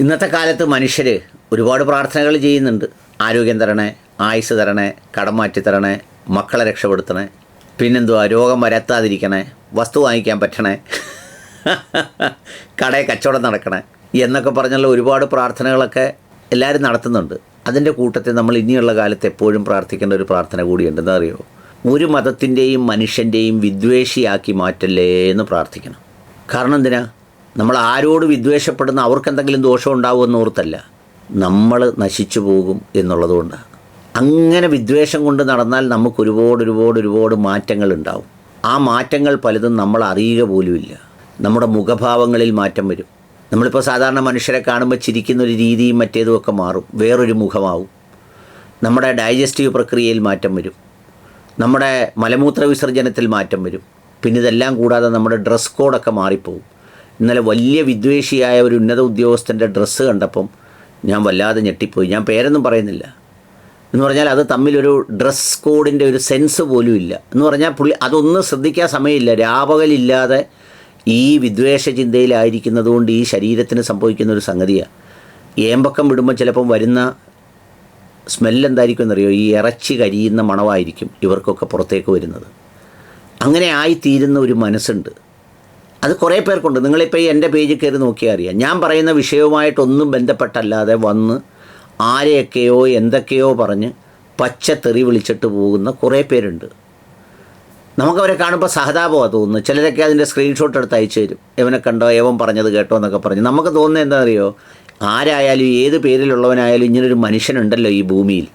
ഇന്നത്തെ കാലത്ത് മനുഷ്യർ ഒരുപാട് പ്രാർത്ഥനകൾ ചെയ്യുന്നുണ്ട്. ആരോഗ്യം തരണേ ആയുസ് തരണേ കടം മാറ്റി തരണേ മക്കളെ രക്ഷപ്പെടുത്തണേ പിന്നെന്തുവാ രോഗം വരത്താതിരിക്കണേ വസ്തു വാങ്ങിക്കാൻ പറ്റണേ കടയെ കച്ചവടം നടക്കണേ എന്നൊക്കെ പറഞ്ഞുള്ള ഒരുപാട് പ്രാർത്ഥനകളൊക്കെ എല്ലാവരും നടത്തുന്നുണ്ട്. അതിന്റെ കൂട്ടത്തിൽ നമ്മൾ ഇനിയുള്ള കാലത്ത് എപ്പോഴും പ്രാർത്ഥിക്കേണ്ട ഒരു പ്രാർത്ഥന കൂടിയുണ്ടെന്ന് അറിയോ? ഒരു മതത്തിന്റെയും മനുഷ്യന്റെയും വിദ്വേഷിയാക്കി മാറ്റല്ലേ എന്ന് പ്രാർത്ഥിക്കണം. കാരണം എന്തിനാ? നമ്മൾ ആരോട് വിദ്വേഷപ്പെടുന്ന അവർക്ക് എന്തെങ്കിലും ദോഷം ഉണ്ടാവുമെന്ന് ഓർത്തല്ല. നമ്മൾ നശിച്ചു പോകും എന്നുള്ളതുകൊണ്ടാണ് അങ്ങനെ വിദ്വേഷം കൊണ്ട് നടന്നാൽ നമുക്ക് ഒരുപാട് ഒരുപാട് ഒരുപാട് മാറ്റങ്ങൾ ഉണ്ടാവും ആ മാറ്റങ്ങൾ പലതും നമ്മൾ അറിയുക പോലുമില്ല. നമ്മുടെ മുഖഭാവങ്ങളിൽ മാറ്റം വരും. നമ്മളിപ്പോൾ സാധാരണ മനുഷ്യരെ കാണുമ്പോൾ ചിരിക്കുന്ന ഒരു രീതിയും മറ്റേതും ഒക്കെ മാറും. വേറൊരു മുഖമാവും. നമ്മുടെ ഡൈജസ്റ്റീവ് പ്രക്രിയയിൽ മാറ്റം വരും. നമ്മുടെ മലമൂത്ര വിസർജനത്തിൽ മാറ്റം വരും. പിന്നെ ഇതെല്ലാം കൂടാതെ നമ്മുടെ ഡ്രസ് കോഡൊക്കെ മാറിപ്പോവും. ഇന്നലെ വലിയ വിദ്വേഷിയായ ഒരു ഉന്നത ഉദ്യോഗസ്ഥന്റെ ഡ്രസ്സ് കണ്ടപ്പം ഞാൻ വല്ലാതെ ഞെട്ടിപ്പോയി. ഞാൻ പേരൊന്നും പറയുന്നില്ല. എന്ന് പറഞ്ഞാൽ അത് തമ്മിലൊരു ഡ്രസ് കോഡിന്റെ ഒരു സെൻസ് പോലും ഇല്ല. എന്ന് പറഞ്ഞാൽ പുള്ളി അതൊന്നും ശ്രദ്ധിക്കാൻ സമയമില്ല. രാപകലില്ലാതെ ഈ വിദ്വേഷ ചിന്തയിലായിരിക്കുന്നതുകൊണ്ട് ഈ ശരീരത്തിന് സംഭവിക്കുന്ന ഒരു സംഗതിയാണ് ഏമ്പക്കം വിടുമ്പോൾ ചിലപ്പം വരുന്ന സ്മെല്ല് എന്തായിരിക്കും എന്നറിയോ? ഈ ഇറച്ചി കരിയുന്ന മണമായിരിക്കും ഇവർക്കൊക്കെ പുറത്തേക്ക് വരുന്നത്. അങ്ങനെ ആയിത്തീരുന്ന ഒരു മനസ്സുണ്ട്. അത് കുറേ പേർക്കുണ്ട്. നിങ്ങളിപ്പോൾ ഈ എന്റെ പേജിൽ കയറി നോക്കിയാൽ അറിയാം. ഞാൻ പറയുന്ന വിഷയവുമായിട്ടൊന്നും ബന്ധപ്പെട്ടല്ലാതെ വന്ന് ആരെയൊക്കെയോ എന്തൊക്കെയോ പറഞ്ഞ് പച്ച തെറി വിളിച്ചിട്ട് പോകുന്ന കുറേ പേരുണ്ട്. നമുക്കവരെ കാണുമ്പോൾ സഹതാപമാണ് തോന്നുന്നു ചിലരൊക്കെ അതിന്റെ സ്ക്രീൻഷോട്ട് എടുത്ത് അയച്ചു തരും. എവനെ കണ്ടോ എവൻ പറഞ്ഞത് കേട്ടോ എന്നൊക്കെ പറഞ്ഞ്. നമുക്ക് തോന്നുന്നത് എന്താ അറിയോ? ആരായാലും ഏത് പേരിലുള്ളവനായാലും ഇങ്ങനൊരു മനുഷ്യനുണ്ടല്ലോ ഈ ഭൂമിയിൽ.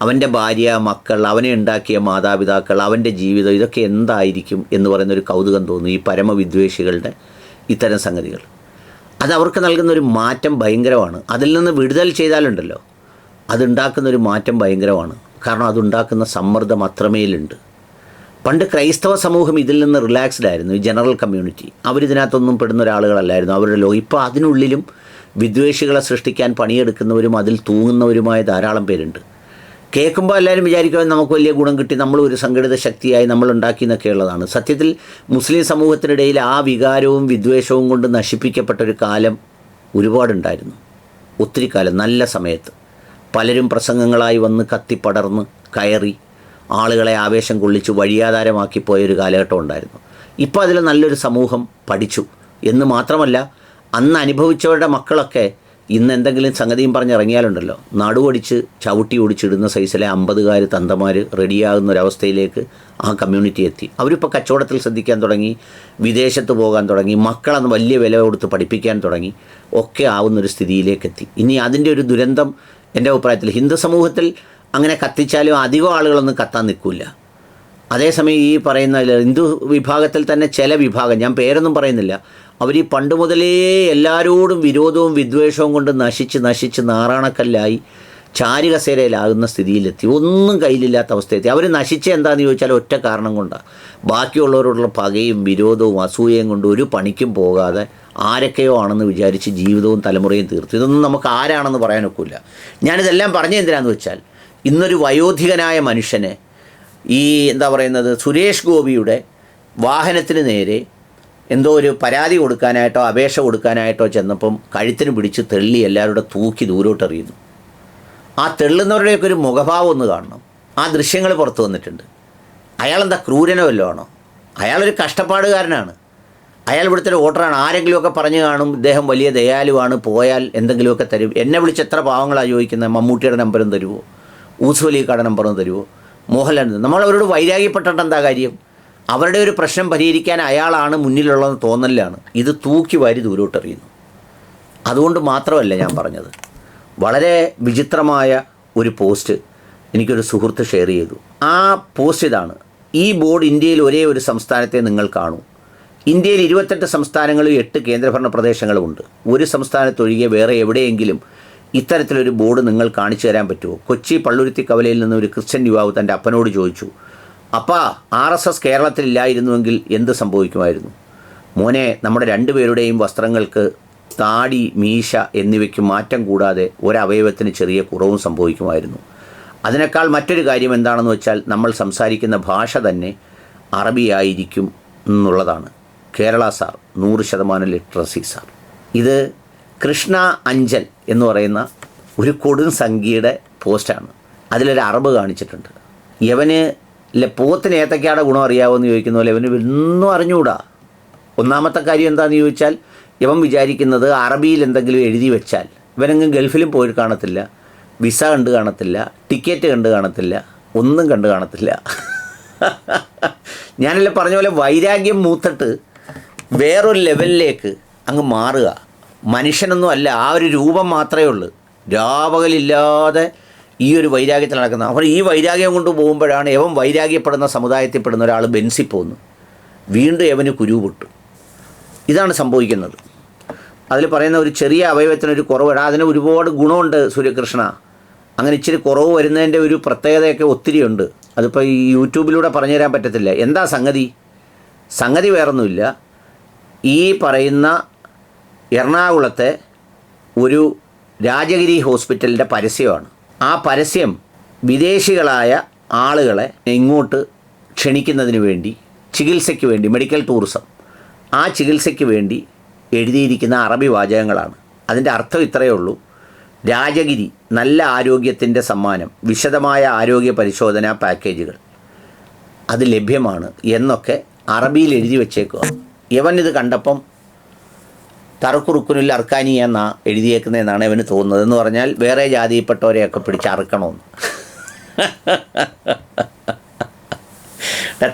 അവന്റെ ഭാര്യ മക്കൾ അവനെ ഉണ്ടാക്കിയ മാതാപിതാക്കൾ അവന്റെ ജീവിതം ഇതൊക്കെ എന്തായിരിക്കും എന്ന് പറയുന്ന ഒരു കൗതുകം തോന്നുന്നു ഈ പരമവിദ്വേഷികളുടെ ഇത്തരം സംഗതികൾ. അത് അവർക്ക് നൽകുന്ന ഒരു മാറ്റം ഭയങ്കരമാണ്. അതിൽ നിന്ന് വിടുതൽ ചെയ്താലുണ്ടല്ലോ. അതുണ്ടാക്കുന്ന ഒരു മാറ്റം ഭയങ്കരമാണ്. കാരണം അതുണ്ടാക്കുന്ന സമ്മർദ്ദം അത്രമേലുണ്ട്. പണ്ട് ക്രൈസ്തവ സമൂഹം ഇതിൽ നിന്ന് റിലാക്സ്ഡ് ആയിരുന്നു ഈ ജനറൽ കമ്മ്യൂണിറ്റി. അവരിതിനകത്തൊന്നും പെടുന്ന ഒരാളുകളല്ലായിരുന്നു. അവരുടെ ലോ ഇപ്പോൾ അതിനുള്ളിലും വിദ്വേഷികളെ സൃഷ്ടിക്കാൻ പണിയെടുക്കുന്നവരും അതിൽ തൂങ്ങുന്നവരുമായ ധാരാളം പേരുണ്ട്. കേൾക്കുമ്പോൾ എല്ലാവരും വിചാരിക്കുമ്പോൾ നമുക്ക് വലിയ ഗുണം കിട്ടി നമ്മൾ ഒരു സംഘടിത ശക്തിയായി നമ്മൾ ഉണ്ടാക്കി എന്നൊക്കെയുള്ളതാണ് സത്യത്തിൽ മുസ്ലിം സമൂഹത്തിനിടയിൽ ആ വികാരവും വിദ്വേഷവും കൊണ്ട് നശിപ്പിക്കപ്പെട്ട ഒരു കാലം ഒരുപാടുണ്ടായിരുന്നു. ഒത്തിരി കാലം നല്ല സമയത്ത്. പലരും പ്രസംഗങ്ങളായി വന്ന് കത്തിപ്പടർന്ന് കയറി ആളുകളെ ആവേശം കൊള്ളിച്ച് വഴിയാധാരമാക്കി പോയൊരു കാലഘട്ടം ഉണ്ടായിരുന്നു. ഇപ്പോൾ അതിൽ നല്ലൊരു സമൂഹം പഠിച്ചു. എന്ന് മാത്രമല്ല അന്ന് അനുഭവിച്ചവരുടെ മക്കളൊക്കെ ഇന്ന് എന്തെങ്കിലും സംഗതിയും പറഞ്ഞിറങ്ങിയാലുണ്ടല്ലോ. നടുവടിച്ച് ചവിട്ടി ഓടിച്ചിടുന്ന സൈസിലെ അമ്പതുകാർ തന്തമാർ റെഡിയാകുന്ന ഒരവസ്ഥയിലേക്ക് ആ കമ്മ്യൂണിറ്റി എത്തി. അവരിപ്പോൾ കച്ചവടത്തിൽ ശ്രദ്ധിക്കാൻ തുടങ്ങി വിദേശത്ത് പോകാൻ തുടങ്ങി മക്കളെന്ന് വലിയ വില കൊടുത്ത് പഠിപ്പിക്കാൻ തുടങ്ങി ഒക്കെ ആവുന്നൊരു സ്ഥിതിയിലേക്ക് എത്തി ഇനി അതിന്റെ ഒരു ദുരന്തം എന്റെ അഭിപ്രായത്തിൽ ഹിന്ദു സമൂഹത്തിൽ അങ്ങനെ കത്തിച്ചാലും അധികം ആളുകളൊന്നും കത്താൻ നിൽക്കില്ല അതേസമയം ഈ പറയുന്ന ഹിന്ദു വിഭാഗത്തിൽ തന്നെ ചില വിഭാഗം ഞാൻ പേരൊന്നും പറയുന്നില്ല അവർ ഈ പണ്ട് മുതലേ എല്ലാവരോടും വിരോധവും വിദ്വേഷവും കൊണ്ട് നശിച്ച് നശിച്ച് നാറാണക്കല്ലായി ചാരുകസേരയിലാകുന്ന സ്ഥിതിയിലെത്തി. ഒന്നും കയ്യിലില്ലാത്ത അവസ്ഥയെത്തി. അവർ നശിച്ച എന്താണെന്ന് ചോദിച്ചാൽ ഒറ്റ കാരണം കൊണ്ടാണ്. ബാക്കിയുള്ളവരോടുള്ള പകയും വിരോധവും അസൂയയും കൊണ്ട് ഒരു പണിക്കും പോകാതെ ആരൊക്കെയോ ആണെന്ന് വിചാരിച്ച് ജീവിതവും തലമുറയും തീർത്തു. ഇതൊന്നും നമുക്ക് ആരാണെന്ന് പറയാനൊക്കില്ല. ഞാനിതെല്ലാം പറഞ്ഞ എന്തിനാന്ന് വെച്ചാൽ ഇന്നൊരു വയോധികനായ മനുഷ്യനെ ഈ എന്താ പറയുന്നത് സുരേഷ് ഗോപിയുടെ വാഹനത്തിന് നേരെ എന്തോ ഒരു പരാതി കൊടുക്കാനായിട്ടോ അപേക്ഷ കൊടുക്കാനായിട്ടോ ചെന്നപ്പം കഴുത്തിന് പിടിച്ച് തെള്ളി എല്ലാവരുടെ തൂക്കി ദൂരോട്ടെറിയുന്നു. ആ തെള്ളുന്നവരുടെയൊക്കെ ഒരു മുഖഭാവം ഒന്ന് കാണണം. ആ ദൃശ്യങ്ങൾ പുറത്തു വന്നിട്ടുണ്ട്. അയാളെന്താ ക്രൂരനോ വല്ലോ ആണോ? അയാളൊരു കഷ്ടപ്പാടുകാരനാണ്. അയാൾ ഇവിടുത്തെ ഒരു വോട്ടറാണ്. ആരെങ്കിലുമൊക്കെ പറഞ്ഞു കാണും ഇദ്ദേഹം വലിയ ദയാലുവാണ് പോയാൽ എന്തെങ്കിലുമൊക്കെ തരും. എന്നെ വിളിച്ച് എത്ര പാവങ്ങളാണ് ചോദിക്കുന്നത് മമ്മൂട്ടിയുടെ നമ്പറും തരുമോ ഊസുവലിക്കാടെ നമ്പറും തരുമോ മോഹൻലാൽ നമ്മൾ അവരോട് വൈരാഗ്യപ്പെട്ടിട്ട് എന്താ കാര്യം? അവരുടെ ഒരു പ്രശ്നം പരിഹരിക്കാൻ അയാളാണ് മുന്നിലുള്ളതെന്ന് തോന്നലാണ് ഇത് തൂക്കി വാരി ദൂരോട്ടെറിയുന്നു അതുകൊണ്ട് മാത്രമല്ല ഞാൻ പറഞ്ഞത്. വളരെ വിചിത്രമായ ഒരു പോസ്റ്റ് എനിക്കൊരു സുഹൃത്ത് ഷെയർ ചെയ്തു. ആ പോസ്റ്റ് ഇതാണ്. ഈ ബോർഡ് ഇന്ത്യയിൽ ഒരേ ഒരു സംസ്ഥാനത്തെ നിങ്ങൾ കാണൂ. ഇന്ത്യയിൽ ഇരുപത്തെട്ട് സംസ്ഥാനങ്ങളും എട്ട് കേന്ദ്രഭരണ പ്രദേശങ്ങളുമുണ്ട്. ഒരു സംസ്ഥാനത്തൊഴികെ വേറെ എവിടെയെങ്കിലും ഇത്തരത്തിലൊരു ബോർഡ് നിങ്ങൾ കാണിച്ചു തരാൻ പറ്റുമോ? കൊച്ചി പള്ളുരുത്തി കവലയിൽ നിന്ന് ഒരു ക്രിസ്ത്യൻ യുവാവ് തന്റെ അപ്പനോട് ചോദിച്ചു അപ്പാ ആർ എസ് എസ് കേരളത്തിലില്ലായിരുന്നുവെങ്കിൽ എന്ത് സംഭവിക്കുമായിരുന്നു? മോനെ നമ്മുടെ രണ്ടുപേരുടെയും വസ്ത്രങ്ങൾക്ക് താടി മീശ എന്നിവയ്ക്ക് മാറ്റം കൂടാതെ ഒരവയവത്തിന് ചെറിയ കുറവും സംഭവിക്കുമായിരുന്നു. അതിനേക്കാൾ മറ്റൊരു കാര്യം എന്താണെന്ന് വെച്ചാൽ നമ്മൾ സംസാരിക്കുന്ന ഭാഷ തന്നെ അറബിയായിരിക്കും എന്നുള്ളതാണ്. കേരള സാർ നൂറ് ശതമാനം ലിറ്ററസി സാർ. ഇത് കൃഷ്ണ അഞ്ചൽ എന്ന് പറയുന്ന ഒരു കൊടും സംഖ്യയുടെ പോസ്റ്റാണ്. അതിലൊരു അറബ് കാണിച്ചിട്ടുണ്ട്. യവന് ഇല്ല പോത്തിന് ഏത്തക്കാടെ ഗുണം അറിയാവുമെന്ന് ചോദിക്കുന്ന പോലെ ഇവന് ഒന്നും അറിഞ്ഞുകൂടാ ഒന്നാമത്തെ കാര്യം എന്താണെന്ന് ചോദിച്ചാൽ ഇവൻ വിചാരിക്കുന്നത് അറബിയിൽ എന്തെങ്കിലും എഴുതി വെച്ചാൽ. ഇവനെങ്ങും ഗൾഫിലും പോയി കാണത്തില്ല വിസ കണ്ട് കാണത്തില്ല ടിക്കറ്റ് കണ്ട് കാണത്തില്ല ഒന്നും കണ്ട് കാണത്തില്ല. ഞാനല്ലേ പറഞ്ഞ പോലെ വൈരാഗ്യം മൂത്തിട്ട് വേറൊരു ലെവലിലേക്ക് അങ്ങ് മാറുക. മനുഷ്യനൊന്നും അല്ല ആ ഒരു രൂപം മാത്രമേ ഉള്ളൂ. രാപകലില്ലാതെ ഈ ഒരു വൈരാഗ്യത്തിൽ നടക്കുന്നത് അപ്പോൾ ഈ വൈരാഗ്യം കൊണ്ട് പോകുമ്പോഴാണ് യവൻ വൈരാഗ്യപ്പെടുന്ന സമുദായത്തിൽപ്പെടുന്ന ഒരാൾ ബെൻസി പോകുന്നു വീണ്ടും യവന് കുരു പൊട്ടു. ഇതാണ് സംഭവിക്കുന്നത്. അതിൽ പറയുന്ന ഒരു ചെറിയ അവയവത്തിനൊരു കുറവ് അതിന് ഒരുപാട് ഗുണമുണ്ട് സൂര്യകൃഷ്ണ. അങ്ങനെ ഇച്ചിരി കുറവ് വരുന്നതിന്റെ ഒരു പ്രത്യേകതയൊക്കെ ഒത്തിരിയുണ്ട്. അതിപ്പോൾ ഈ യൂട്യൂബിലൂടെ പറഞ്ഞു തരാൻ പറ്റത്തില്ല. എന്താ സംഗതി? സംഗതി വേറൊന്നുമില്ല. ഈ പറയുന്ന എറണാകുളത്തെ ഒരു രാജഗിരി ഹോസ്പിറ്റലിന്റെ പരസ്യമാണ്. ആ പരസ്യം വിദേശികളായ ആളുകളെ ഇങ്ങോട്ട് ക്ഷണിക്കുന്നതിന് വേണ്ടി ചികിത്സയ്ക്ക് വേണ്ടി മെഡിക്കൽ ടൂറിസം ആ ചികിത്സയ്ക്ക് വേണ്ടി എഴുതിയിരിക്കുന്ന അറബി വാചകങ്ങളാണ്. അതിന്റെ അർത്ഥം ഇത്രയേ ഉള്ളൂ. രാജഗിരി നല്ല ആരോഗ്യത്തിന്റെ സമ്മാനം വിശദമായ ആരോഗ്യ പരിശോധനാ പാക്കേജുകൾ. അത് ലഭ്യമാണ് എന്നൊക്കെ അറബിയിൽ എഴുതി വെച്ചേക്കുക യവൻ ഇത് കണ്ടപ്പം തറക്കുറുക്കുനിൽ അർക്കാനി എന്നാ എഴുതിയേക്കുന്നതെന്നാണ് ഇവന് തോന്നുന്നത് എന്ന് പറഞ്ഞാൽ വേറെ ജാതിയിൽപ്പെട്ടവരെയൊക്കെ പിടിച്ച് അറുക്കണമെന്ന്.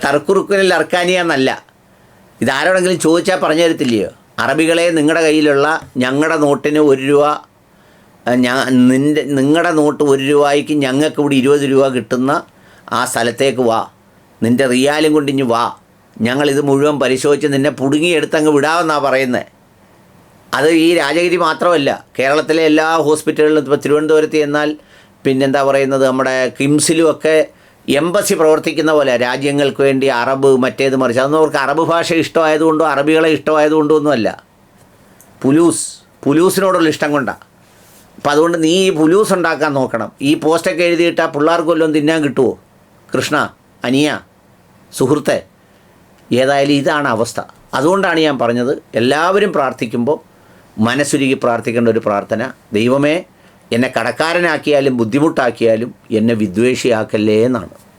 തറക്കുറുക്കുനിൽ അർക്കാനി എന്നല്ല. ഇതാരോടെങ്കിലും ചോദിച്ചാൽ പറഞ്ഞു തരത്തില്ലയോ? അറബികളെ നിങ്ങളുടെ കയ്യിലുള്ള ഞങ്ങളുടെ നോട്ടിന് ഒരു രൂപ ഞാൻ നിന്റെ നിങ്ങളുടെ നോട്ട് ഒരു രൂപയ്ക്ക് ഞങ്ങൾക്ക് ഇവിടെ ഇരുപത് രൂപ കിട്ടുന്ന ആ സ്ഥലത്തേക്ക് വാ. നിന്റെ റിയാലും കൊണ്ടിഞ്ഞ് വാ. ഞങ്ങളിത് മുഴുവൻ പരിശോധിച്ച് നിന്നെ പുടുങ്ങിയെടുത്തങ്ങ് വിടാമെന്നാണ് പറയുന്നത് അത് ഈ രാജഗിരി മാത്രമല്ല. കേരളത്തിലെ എല്ലാ ഹോസ്പിറ്റലുകളിലും ഇപ്പോൾ തിരുവനന്തപുരത്ത് എന്നാൽ പിന്നെന്താ പറയുന്നത് നമ്മുടെ കിംസിലുമൊക്കെ എംബസി പ്രവർത്തിക്കുന്ന പോലെ രാജ്യങ്ങൾക്ക് വേണ്ടി അറബ് മറ്റേത് മറിച്ച് അതൊന്നും അവർക്ക് അറബ് ഭാഷ ഇഷ്ടമായതുകൊണ്ടോ അറബികളെ ഇഷ്ടമായതുകൊണ്ടോ ഒന്നുമല്ല പുലൂസ് പുലൂസിനോടുള്ള ഇഷ്ടം കൊണ്ടാണ് അപ്പം അതുകൊണ്ട് നീ ഈ പുലൂസ് ഉണ്ടാക്കാൻ നോക്കണം. ഈ പോസ്റ്റൊക്കെ എഴുതിയിട്ടാൽ പിള്ളേർക്ക് വല്ലതും തിന്നാൻ കിട്ടുമോ കൃഷ്ണ അനിയ സുഹൃത്തെ. ഏതായാലും ഇതാണ് അവസ്ഥ. അതുകൊണ്ടാണ് ഞാൻ പറഞ്ഞത്. എല്ലാവരും പ്രാർത്ഥിക്കുമ്പോൾ മനസ്സുരുകി പ്രാർത്ഥിക്കേണ്ട ഒരു പ്രാർത്ഥന. ദൈവമേ എന്നെ കടക്കാരനാക്കിയാലും ബുദ്ധിമുട്ടാക്കിയാലും എന്നെ വിദ്വേഷിയാക്കല്ലേ എന്നാണ്.